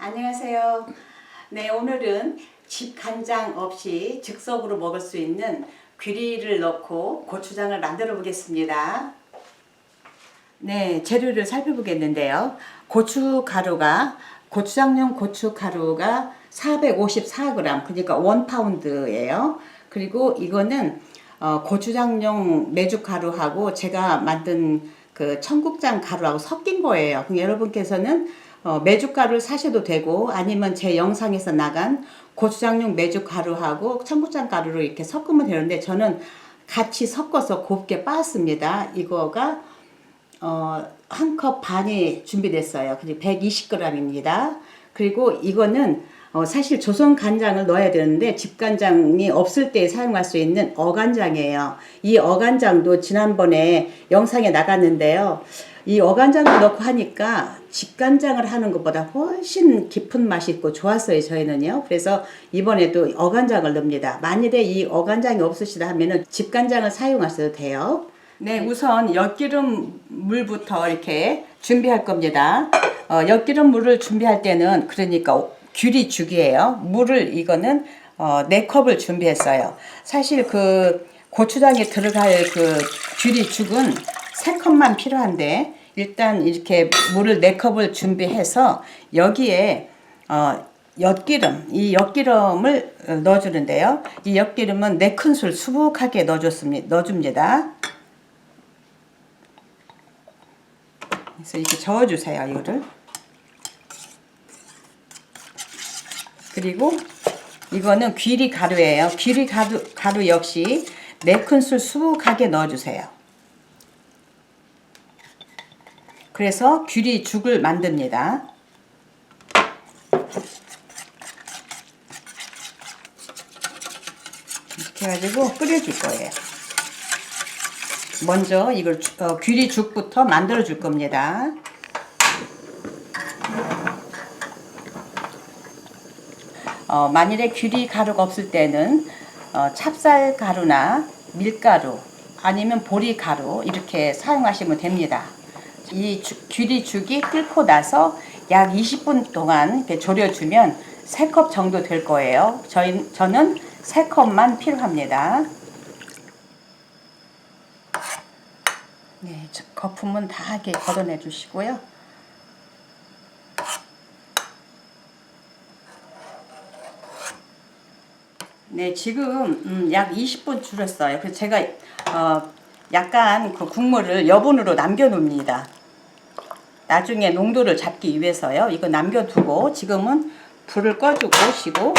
안녕하세요. 네, 오늘은 집 간장 없이 즉석으로 먹을 수 있는 귀리를 넣고 고추장을 만들어 보겠습니다. 네, 재료를 살펴보겠는데요. 고추 가루가 고추장용 고추 가루가 454g, 그러니까 1파운드예요. 그리고 이거는 어, 고추장용 메주 가루하고 제가 만든 그 청국장 가루하고 섞인 거예요. 그럼 여러분께서는 어, 메주 가루를 사셔도 되고 아니면 제 영상에서 나간 고추장용 메주 가루하고 청국장 가루를 이렇게 섞으면 되는데 저는 같이 섞어서 곱게 빻습니다. 이거가 어, 한 컵 반이 준비됐어요. 그리고 120g입니다. 그리고 이거는 어, 사실 조선 간장을 넣어야 되는데 집 간장이 없을 때 사용할 수 있는 어간장이에요. 이 어간장도 지난번에 영상에 나갔는데요. 이 어간장을 넣고 하니까 집간장을 하는 것보다 훨씬 깊은 맛이 있고 좋았어요, 저희는요. 그래서 이번에도 어간장을 넣습니다. 만일에 이 어간장이 없으시다 하면은 집간장을 사용하셔도 돼요. 네, 우선 엿기름 물부터 이렇게 준비할 겁니다. 어, 엿기름 물을 준비할 때는 그러니까 귤이 죽이에요. 물을 이거는 어, 4컵을 준비했어요. 사실 그 고추장에 들어갈 그 귤이 죽은 3컵만 필요한데 일단 이렇게 물을 4컵을 준비해서 여기에 어, 엿기름, 이 엿기름을 어, 넣어주는데요. 이 엿기름은 4큰술 수북하게 넣어줬습니다. 넣어줍니다. 그래서 이렇게 저어주세요, 이거를. 그리고 이거는 귀리 가루예요. 귀리 가루, 가루 역시 4큰술 수북하게 넣어주세요. 그래서 귀리 죽을 만듭니다. 이렇게 해가지고 끓여줄 거예요. 먼저 이걸 주- 어, 귀리 죽부터 만들어 줄 겁니다. 어, 만일에 귀리 가루가 없을 때는 어, 찹쌀 가루나 밀가루 아니면 보리 가루 이렇게 사용하시면 됩니다. 이 주- 귀리 죽이 끓고 나서 약 20분 동안 이렇게 졸여주면 3컵 정도 될 거예요. 저희, 저는 3컵만 필요합니다. 네, 저 거품은 다 이렇게 걷어내 주시고요. 네, 지금 음, 약 20분 줄였어요. 그래서 제가 어, 약간 그 국물을 여분으로 남겨놓습니다. 나중에 농도를 잡기 위해서요. 이거 남겨두고 지금은 불을 꺼주고 오시고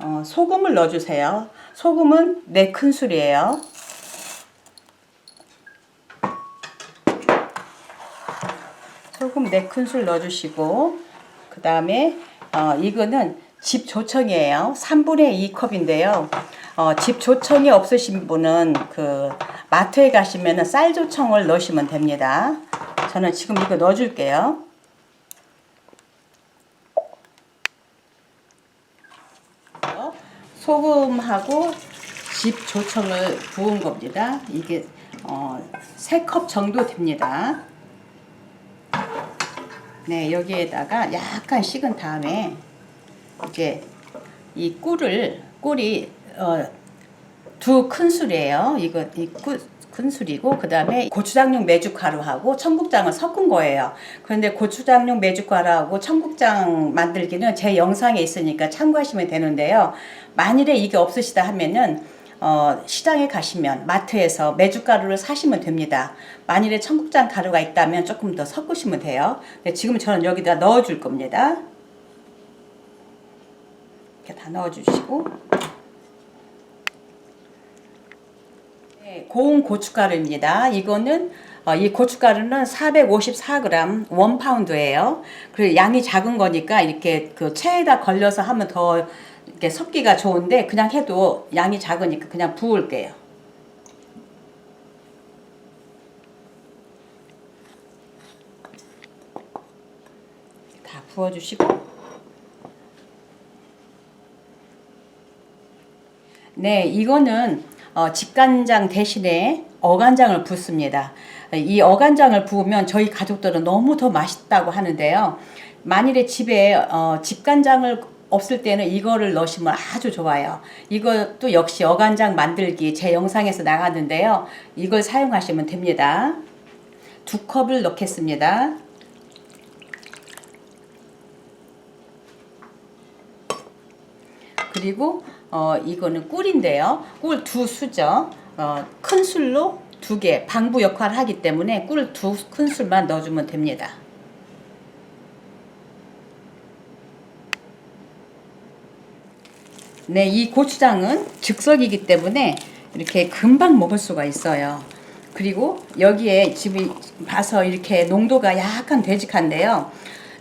어, 소금을 넣어주세요. 소금은 4큰술이에요. 소금 4큰술 넣어주시고 그 다음에 어, 이거는 집 조청이에요. 3분의 2 컵인데요. 어, 집 조청이 없으신 분은 그 마트에 가시면 쌀 조청을 넣으시면 됩니다. 저는 지금 이거 넣어줄게요. 소금하고 집 조청을 부은 겁니다. 이게 어, 3컵 정도 됩니다. 네, 여기에다가 약간 식은 다음에 이제 이 꿀을 꿀이 어, 두 큰술이에요. 이거 이 꿀, 큰술이고 그 다음에 고추장용 메주가루하고 청국장을 섞은 거예요. 그런데 고추장용 메주가루하고 청국장 만들기는 제 영상에 있으니까 참고하시면 되는데요. 만일에 이게 없으시다 하면은 어, 시장에 가시면 마트에서 메주가루를 사시면 됩니다. 만일에 청국장 가루가 있다면 조금 더 섞으시면 돼요. 근데 지금 저는 여기다 넣어줄 겁니다. 이렇게 다 넣어주시고 네, 고운 고춧가루입니다. 이거는 어, 이 고춧가루는 454g, 1파운드예요. 그리고 양이 작은 거니까 이렇게 그 체에다 걸려서 하면 더 이렇게 섞기가 좋은데 그냥 해도 양이 작으니까 그냥 부을게요. 다 부어주시고 네, 이거는 어, 집간장 대신에 어간장을 붓습니다. 이 어간장을 부으면 저희 가족들은 너무 더 맛있다고 하는데요. 만일에 집에 어, 집간장을 없을 때는 이거를 넣으시면 아주 좋아요. 이것도 역시 어간장 만들기 제 영상에서 나갔는데요. 이걸 사용하시면 됩니다. 두 컵을 넣겠습니다. 그리고 어, 이거는 꿀인데요. 꿀 두 수저. 어, 큰 술로 두 개, 방부 역할을 하기 때문에 꿀 두 큰 술만 넣어주면 됩니다. 네, 이 고추장은 즉석이기 때문에 이렇게 금방 먹을 수가 있어요. 그리고 여기에 집이 봐서 이렇게 농도가 약간 되직한데요.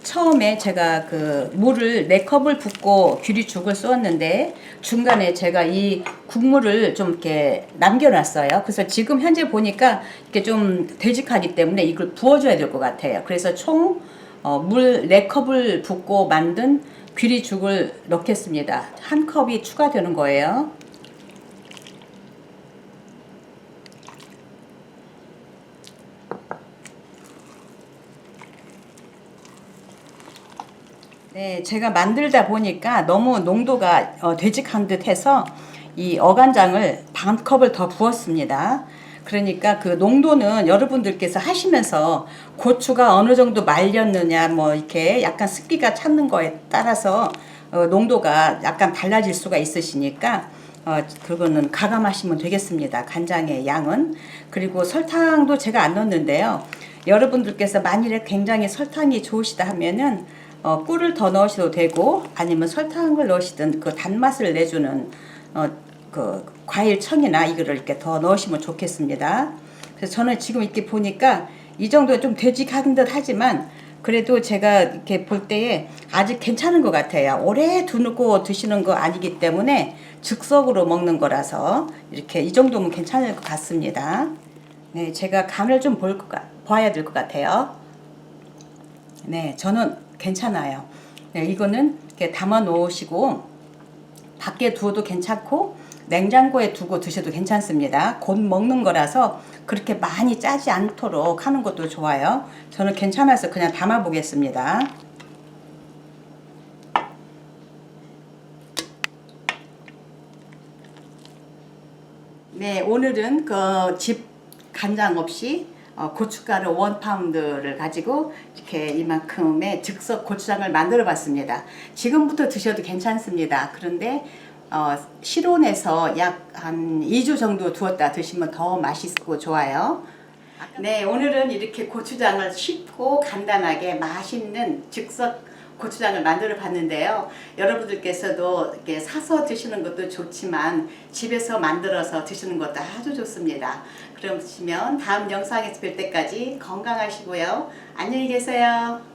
처음에 제가 그 물을 네 컵을 붓고 귀리죽을 쏘았는데 중간에 제가 이 국물을 좀 이렇게 남겨놨어요. 그래서 지금 현재 보니까 이렇게 좀 되직하기 때문에 이걸 부어줘야 될 것 같아요. 그래서 총 어, 물네 컵을 붓고 만든 귀리죽을 넣겠습니다. 한 컵이 추가되는 거예요. 네, 제가 만들다 보니까 너무 농도가 어, 되직한 듯해서 이 어간장을 반 컵을 더 부었습니다. 그러니까 그 농도는 여러분들께서 하시면서 고추가 어느 정도 말렸느냐 뭐 이렇게 약간 습기가 찼는 거에 따라서 어, 농도가 약간 달라질 수가 있으시니까 어, 그거는 가감하시면 되겠습니다. 간장의 양은 그리고 설탕도 제가 안 넣었는데요. 여러분들께서 만일에 굉장히 설탕이 좋으시다 하면은 어, 꿀을 더 넣으셔도 되고 아니면 설탕을 넣으시든 그 단맛을 내주는 어, 그 과일청이나 이거를 이렇게 더 넣으시면 좋겠습니다. 그래서 저는 지금 이렇게 보니까 이 정도 좀 되직한 듯 하지만 그래도 제가 이렇게 볼 때에 아직 괜찮은 것 같아요. 오래 두고 드시는 거 아니기 때문에 즉석으로 먹는 거라서 이렇게 이 정도면 괜찮을 것 같습니다. 네, 제가 간을 좀 볼 것, 같- 봐야 될 것 같아요. 네, 저는 괜찮아요. 네, 이거는 이렇게 담아 놓으시고 밖에 두어도 괜찮고 냉장고에 두고 드셔도 괜찮습니다. 곧 먹는 거라서 그렇게 많이 짜지 않도록 하는 것도 좋아요. 저는 괜찮아서 그냥 담아 보겠습니다. 네, 오늘은 그 집 간장 없이 어, 고춧가루 원 파운드를 가지고 이렇게 이만큼의 즉석 고추장을 만들어 봤습니다. 지금부터 드셔도 괜찮습니다. 그런데 어, 실온에서 약 한 2주 정도 두었다 드시면 더 맛있고 좋아요. 네, 오늘은 이렇게 고추장을 쉽고 간단하게 맛있는 즉석 고추장을 만들어 봤는데요. 여러분들께서도 이렇게 사서 드시는 것도 좋지만 집에서 만들어서 드시는 것도 아주 좋습니다. 그러시면 다음 영상에서 뵐 때까지 건강하시고요. 안녕히 계세요.